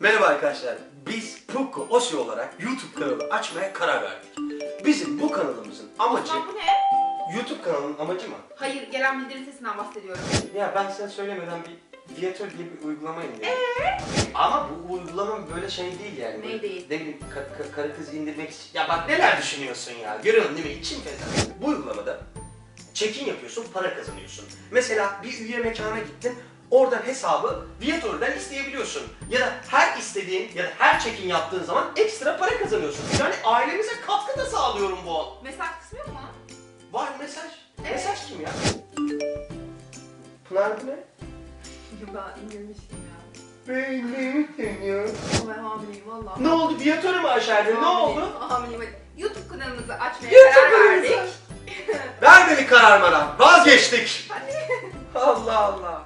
Merhaba arkadaşlar. Biz Puko Osi olarak YouTube kanalı açmaya karar verdik. Bizim bu kanalımızın amacı, Lan bu ne? YouTube kanalının amacı mı? Hayır, gelen bildiri sesinden bahsediyorum. Ya ben size söylemeden bir Viator diye bir uygulama indirdim. Ama bu uygulama böyle şey değil yani. Ne Böyle değil? Ne bileyim ka- ka- karı kızı indirmek için. Ya bak neler düşünüyorsun ya. Görüyorsun değil mi? İçim feda. Bu uygulamada check-in yapıyorsun, para kazanıyorsun. Mesela bir üye mekana gittin, oradan hesabı Viator'dan isteyebiliyorsun. Ya da her istediğin ya da her check-in yaptığın zaman ekstra para kazanıyorsun. Yani ailemize katkı da sağlıyorum bu. Mesaj kısmı yok mu? Var mesaj. Evet. Mesaj kim ya? Pınar bu ne? Ben indirmiştim ya. Ben ya. Ben hamileyim valla. Ne oldu? Viator'u mu aşerdin? Ne oldu? Hamileyim kararmadan. Vazgeçtik. Allah Allah.